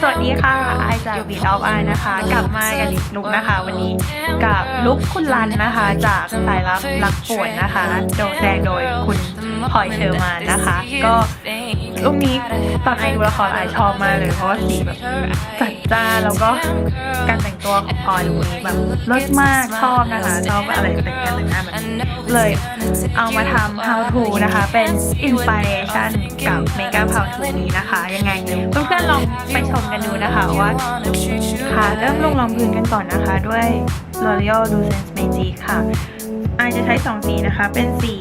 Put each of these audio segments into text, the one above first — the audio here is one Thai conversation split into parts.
สวัสดีค่ะไอจากบีดออฟไอนะคะ กลับมากันอีกลุกนะคะ วันนี้กับลุกคุณรันนะคะ จากสายลับรักป่วยนะคะ โดนแสดงโดยคุณ พลอยเชอร์มานนะคะ ก็ลุกนี้ตอนไอดูละครไอชอบมากเลยเพราะว่าสีแบบจัดจ้านแล้วก็การแต่งตัวของพลอยลุคนี้แบบเลิศมากชอบนะคะชอบอะไรแต่งการแต่งหน้าแบบนี้เลยเอามาทำ how to นะคะ เป็น inspiration กับ makeup how to นี้นะคะ ยังไงเพื่อนๆลองไปชมกันดูนะคะว่าค่ะเริ่มลงรองพื้นกันก่อนนะคะ ด้วย L'Oreal Lucence Magic ค่ะ ไอจะใช้ 2 สีนะคะ เป็นสี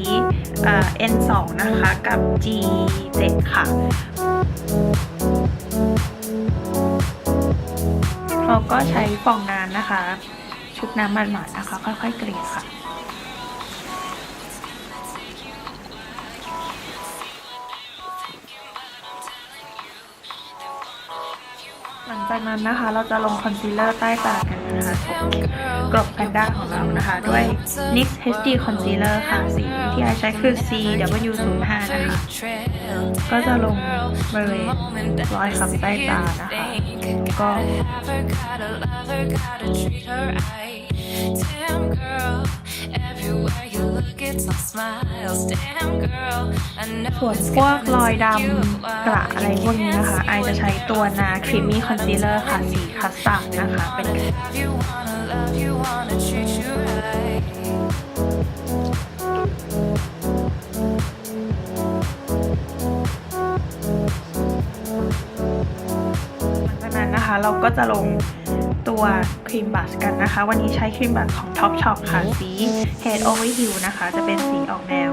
เอ่อ N2 นะคะกับ G7 ค่ะ เราก็ใช้ฟองน้ำนะคะ ชุบน้ำมันหน่อยนะคะ ค่อยๆเกลี่ยค่ะหลังจากนั้นนะคะเราจะลงคอนซีลเลอร์ใต้ตากัน นะคะกรอบแพนด้าของเรานะคะ ด้วย NYX HD Concealer ค่ะสีที่ไอใช้คือ CW05 นะคะ ก็จะลงบริเวณรอยขับใต้ตานะคะ ก็ แล้วก็ส่วนพวกรอยดำกระอะไรพวกนี้นะคะไอจะใช้ตัวนาครีมมี่คอนซีลเลอร์ค่ะ สีคัสตาร์ดนะคะ เป็นหลังจากนั้นนะคะ เราก็จะลง ตัวครีมบัสกันนะคะ วันนี้ใช้ครีมบัสของ Top Shop ค่ะ สี Head Over Heel นะคะ จะเป็นสีออกแนว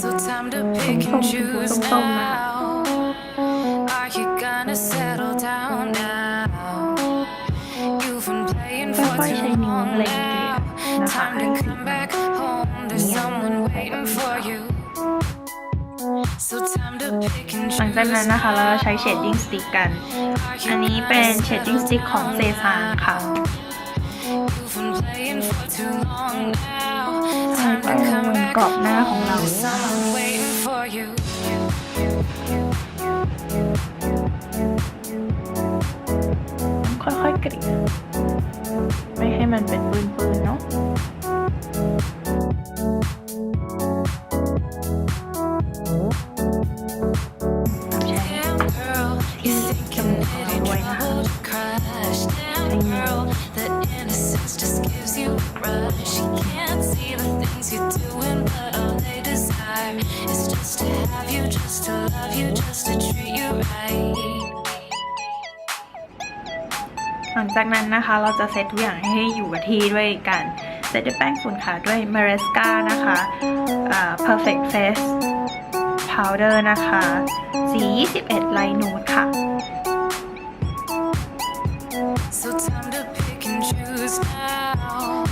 สี So time to ส้ pick ม and ๆชมพู choose ส้มๆนะคะ now. Are you gonna settle down now? You've been playing for ค่อยๆ too ใช้นิ้ว long เล็งเกลี่ย now. นะคะ Time ให้ to สี หลังจากนั้นนะคะเราใช้เชดดิ้งสติกกัน อันนี้เป็นเชดดิ้งสติกของเซฟานค่ะใช้ไปบนกรอบหน้าของเราค่อยๆกรีบไม่ให้มันเป็นปืนๆเนาะ just to have you, just to love you, just to treat you right. หลังจากนั้นนะคะเราจะเซตทุกอย่างให้อยู่กับที่ด้วยการเซตด้วยแป้งฝุ่นค่ะด้วย m a r e s c a นะคะอ่า Perfect Face Powder นะคะสี 21 Light Nude ค่ะ So time to pick and choose now.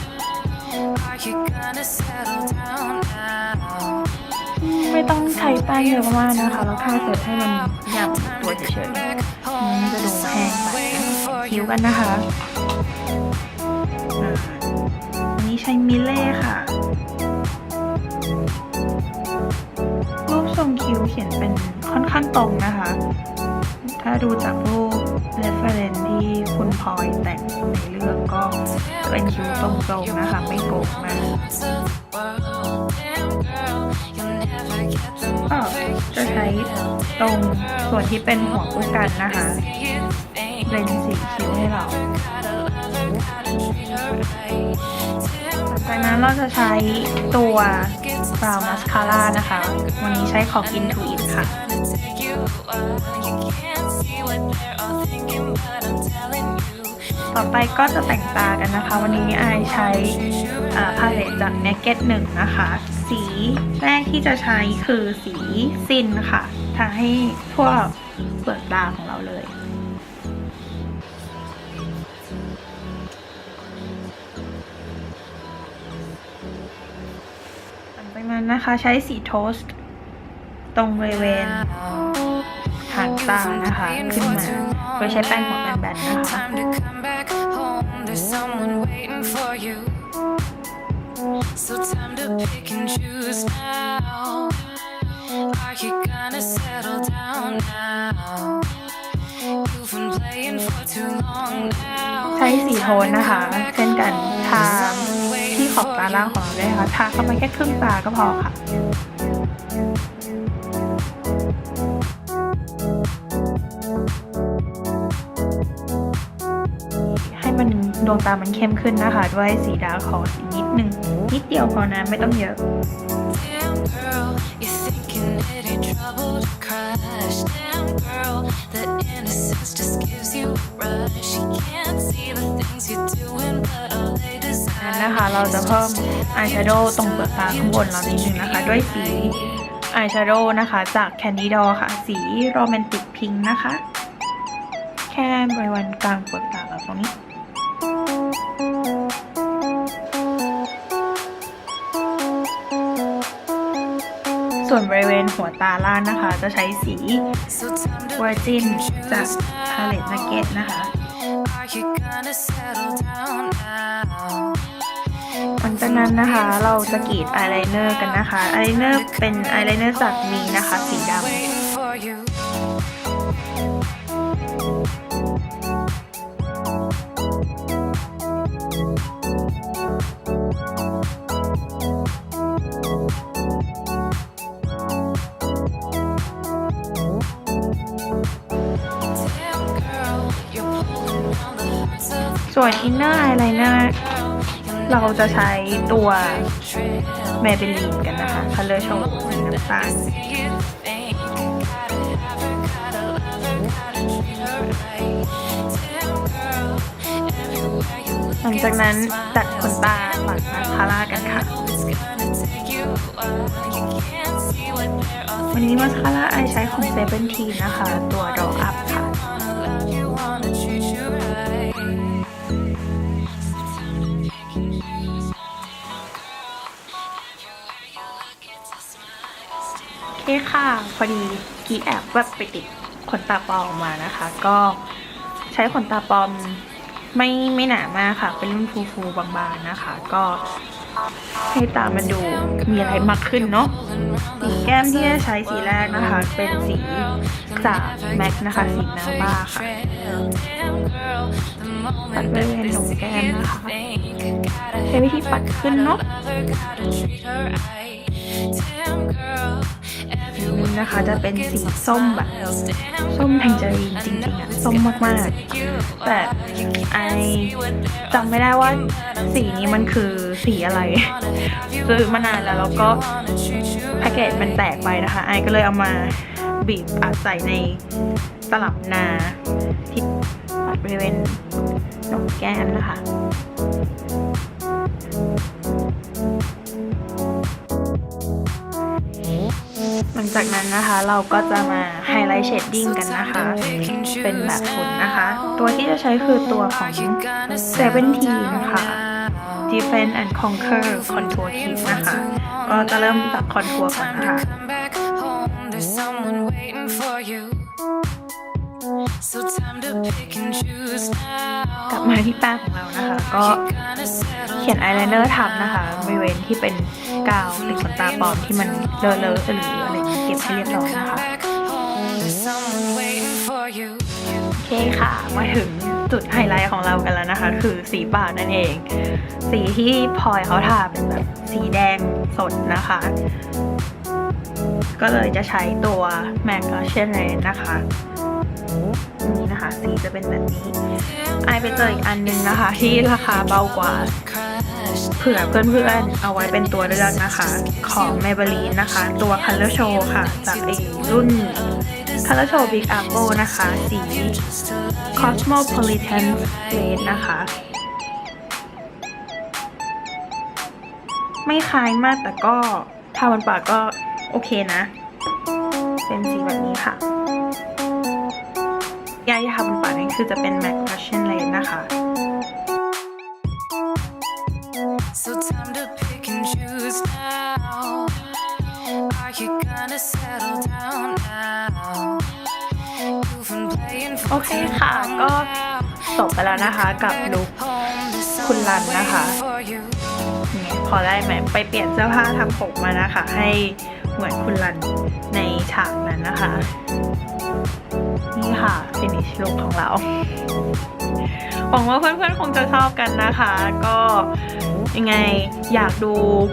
Are you gonna settle down now? ไม่ต้องใช้แป้งเยอะมากนะคะ แล้วแค่เซตให้มันอย่าง Time ตัวเฉยๆมันจะดูแห้งไปคิ้วกันนะคะอันนี้ใช้มิเล่ค่ะ รูปทรงคิ้วเขียนเป็นค่อนข้างตรงนะคะ ถ้าดูจากรูป reference ที่คุณพลอยแต่งในเรื่องก็เป็นคิ้วตรงๆนะคะ ไม่โกงมาก ก็จะใช้ตรงส่วนที่เป็นหัวคู่กันนะคะเบลนสีคิ้วให้เราจากนั้นเราจะใช้ตัว brow mascara นะคะ วันนี้ใช้ของ Intuit ค่ะ ต่อไปก็จะแต่งตากันนะคะ วันนี้ไอใช้พาเลตจาก Naked 1 นะคะ สีแรกที่จะใช้คือสีซินค่ะ ทาให้ทั่วเปลือกตาของเราเลยหลังจากนั้นนะคะใช้สีโทสต์ตรงบริเวณหางตานะคะ ขึ้นมาโดยใช้แป้งหัวแบนๆนะคะ So time to pick and choose now. Are you gonna settle down now? You've been playing for too long now. ใช้สีโทนนะคะ เช่นกันทาที่ขอบตาล่างของเราด้วยนะคะทาเข้าไปแค่ครึ่งตาก็พอค่ะ ให้มันดวงตามันเข้มขึ้นนะคะ ด้วยสีดาร์คคอร์สอีกนิดนึง นิดเดียวพอนะไม่ต้องเยอะ girl, นั้นนะคะเราจะเพิ่มอายแชโดว์ตรงเปลือกตาข้างบนเรานิดนึงนะคะ ด้วยสีอายแชโดว์นะคะ จากแคนดี้ดอค่ะ สีโรแมนติกพิงค์นะคะ แค่บริเวณกลางเปลือกตาเราตรงนี้ ส่วนบริเวณหัวตาล่างนะคะ จะใช้สี So time to Virgin จาก choose Palette Nugget นะคะ หลังจากนั้นนะคะเราจะกรีดอายไลเนอร์กันนะคะ อายไลเนอร์เป็นอายไลเนอร์จากมีนะคะสีดำ ส่วนอินเนอร์อายไลเนอร์เราจะใช้ตัว Maybelline กันนะคะ Color Show สีน้ำตาลหลังจากนั้นจัดขนตาปัดมาคาร่ากันค่ะ วันนี้มาสคาร่าไอใช้ของเซเ n นทีนะคะ ตัวดอกอัพค่ะ โอเคค่ะ พอดีกีแอบแบบไปติดขนตาปลอมมานะคะ ก็ใช้ขนตาปลอมไม่ไม่หนามากค่ะ เป็นรุ่นฟูๆบางๆนะคะ ก็ให้ตามันดูมีอะไรมากขึ้นเนาะสีแก้มที่จะใช้สีแรกนะคะ เป็นสีจากแม็กนะคะ สีน้ำบ้าค่ะปัดบริเวณหนกแก้มนะคะ ใช้วิธีปัดขึ้นเนาะ นึงนะคะจะเป็นสีส้มแบบส้มแทงเจอรีนจริงๆอะส้มมากๆ แต่ไอจำไม่ได้ว่าสีนี้มันคือสีอะไรซื้อมานานแล้วแล้วก็แพ็กเกจมันแตกไปนะคะไอก็เลยเอามาบีบอัดใส่ในตลับนาที่บริเวณนกแก้มนะคะ ลังจากนั้นนะคะเราก็จะมาไฮไลท์เชดดิ้งกันนะคะ เป็นแบบฝุ่นนะคะ ตัวที่จะใช้คือตัวของ Seventeen ค่ะ Defend and Conquer Contour Kit นะคะ ก็จะเริ่มจากคอนทัวร์ก่อนนะคะ กลับมาที่แป้งของเรานะคะ ก็เขียนอายไลเนอร์ทับนะคะบริเวณที่เป็นกาวติดขนตาปลอมที่มันเลอะเลอะหรืออะไรอย่างเงี้ย ก็บให้เรียบร้อยนะคะโอเคค่ะมาถึงจุดไฮไลท์ของเรากันแล้วนะคะ คือสีปากนั่นเอง สีที่พลอยเขาทาเป็นแบบสีแดงสดนะคะ ก็เลยจะใช้ตัว MAC Ocean Red นะคะนี่นะคะ สีจะเป็นแบบนี้ไอไปเจออีกอันนึงนะคะ ที่ราคาเบากว่า เผื่อเพื่อนๆ เอาไว้เป็นตัวเลือกนะคะ ของ Maybelline นะคะ ตัว Color Show ค่ะ จากไอรุ่น Color Show Big Apple นะคะ สี Cosmopolitan Red นะคะ ไม่คล้ายมากแต่ก็ทาบนปากก็โอเคนะ เป็นสีแบบนี้ค่ะยาที่ทาบนปากนี่คือจะเป็น MAC Russian Red นะคะ So time to pick and choose now. Are you gonna settle down now? You've been playing โอ for เค too ค่ะ long ก็ now. จบไปแล้วนะคะกับลุค คุณรันนะคะ you. เนี่ยพอได้ไหมไปเปลี่ยนเสื้อผ้าทำผมมานะคะ ให้เหมือนคุณรันในฉากนั้นนะคะ นี่ค่ะ finish look ของเราหวังว่าเพื่อนๆคงจะชอบกันนะคะ ก็ ยังไงอยากดู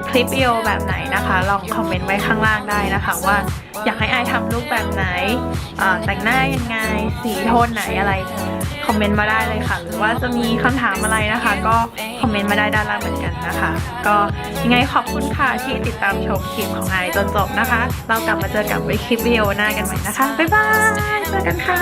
คลิปวิดีโอแบบไหนนะคะ ลองคอมเมนต์ไว้ข้างล่างได้นะคะ ว่าอยากให้อายทำลุคแบบไหนแต่งหน้ายังไงสีโทนไหนอะไรคอมเมนต์มาได้เลยค่ะหรือว่าจะมีคำถามอะไรนะคะ ก็คอมเมนต์มาได้ด้านล่างเหมือนกันนะคะ ก็ยังไงขอบคุณค่ะที่ติดตามชมคลิปของไอจนจบนะคะ เรากลับมาเจอกับในคลิปวิดีโอหน้ากันใหม่นะคะบ๊ายบายเจอกันค่ะ